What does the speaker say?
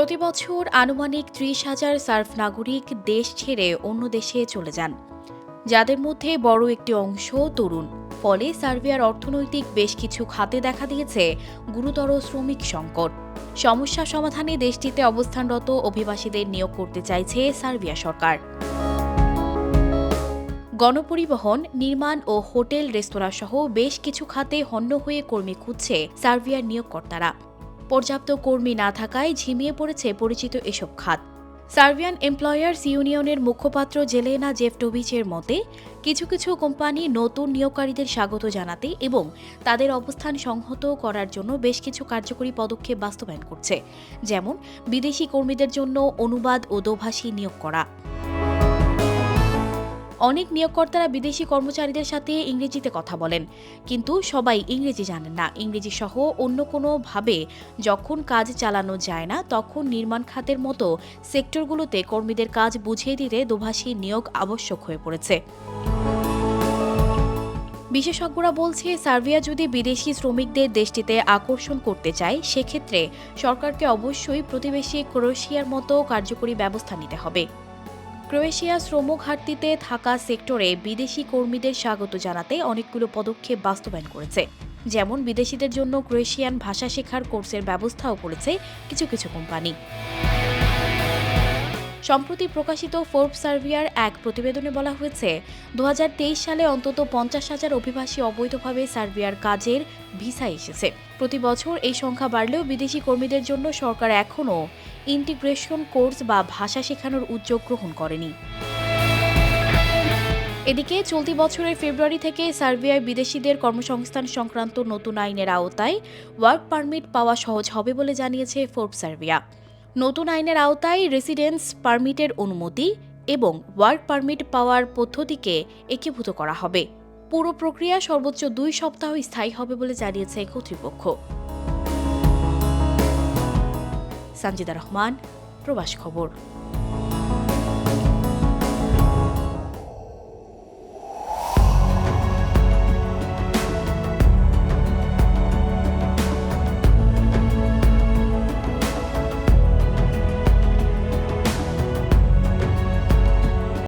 প্রতি বছর আনুমানিক ত্রিশ হাজার সার্ফ নাগরিক দেশ ছেড়ে অন্য দেশে চলে যান। যাদের মধ্যে বড় একটি অংশ তরুণ। ফলে সার্বিয়ার অর্থনৈতিক বেশ কিছু খাতে দেখা দিয়েছে গুরুতর শ্রমিক সংকট। সমস্যা সমাধানে দেশটিতে অবস্থানরত অভিবাসীদের নিয়োগ করতে চাইছে সার্বিয়া সরকার। গণপরিবহন, নির্মাণ ও হোটেল রেস্তোরাঁ সহ বেশ কিছু খাতে হন্য হয়ে কর্মী খুঁজছে সার্বিয়ার নিয়োগকর্তারা। পর্যাপ্ত কর্মী না থাকায় ঝিমিয়ে পড়েছে পরিচিত এসব খাত। সার্বিয়ান এমপ্লয়ার্স ইউনিয়নের মুখপাত্র জেলেনা জেফটোভিচের মতে, কিছু কিছু কোম্পানি নতুন নিয়োগকারীদের স্বাগত জানাতে এবং তাদের অবস্থান সংহত করার জন্য বেশ কিছু কার্যকরী পদক্ষেপ বাস্তবায়ন করছে, যেমন বিদেশি কর্মীদের জন্য অনুবাদ ও দোভাষী নিয়োগ করা। অনেক নিয়োগকর্তারা বিদেশি কর্মচারীদের সাথে ইংরেজিতে কথা বলেন। কিন্তু সবাই ইংরেজি জানেন না। ইংরেজি সহ অন্য কোনোভাবে যখন কাজ চালানো যায় না, তখন নির্মাণ খাতের মতো সেক্টরগুলোতে কর্মীদের কাজ বুঝিয়ে দিতে দোভাষী নিয়োগ আবশ্যক হয়ে পড়েছে। বিশেষজ্ঞরা বলছে, সার্বিয়া যদি বিদেশি শ্রমিকদের দেশটিতে আকর্ষণ করতে চায়, সেক্ষেত্রে সরকারকে অবশ্যই প্রতিবেশী ক্রোয়েশিয়ার মতো কার্যকরী ব্যবস্থা নিতে হবে। ক্রোয়েশিয়া শ্রম ঘাটতিতে থাকা সেক্টরে বিদেশি কর্মীদের স্বাগত জানাতে অনেকগুলো পদক্ষেপ বাস্তবায়ন করেছে। যেমন বিদেশিদের জন্য ক্রোয়েশিয়ান ভাষা শেখার কোর্সের ব্যবস্থাও করেছে কিছু কিছু কোম্পানি। সম্প্রতি প্রকাশিত ফোর্ব সার্ভিয়ার এক প্রতিবেদনে বলা হয়েছে দু হাজার তেইশ সালে অন্তত পঞ্চাশ হাজার অভিবাসী অবৈধভাবে সার্বিয়ার কাজের ভিসা এসেছে। প্রতি বছর এই সংখ্যা বাড়লেও বিদেশি কর্মীদের জন্য সরকার এখনও ইন্টিগ্রেশন কোর্স বা ভাষা শেখানোর উদ্যোগ গ্রহণ করেনি। এদিকে চলতি বছরের ফেব্রুয়ারি থেকে সার্বিয়ায় বিদেশিদের কর্মসংস্থান সংক্রান্ত নতুন আইনের আওতায় ওয়ার্ক পারমিট পাওয়া সহজ হবে বলে জানিয়েছে ফোর্ব সার্বিয়া। নতুন আইনের আওতায় রেসিডেন্স পারমিটের অনুমতি এবং ওয়ার্ক পারমিট পাওয়ার পদ্ধতিকে একীভূত করা হবে। পুরো প্রক্রিয়া সর্বোচ্চ দুই সপ্তাহ স্থায়ী হবে বলে জানিয়েছে কর্তৃপক্ষ। সানজিদা রহমান, প্রবাস খবর।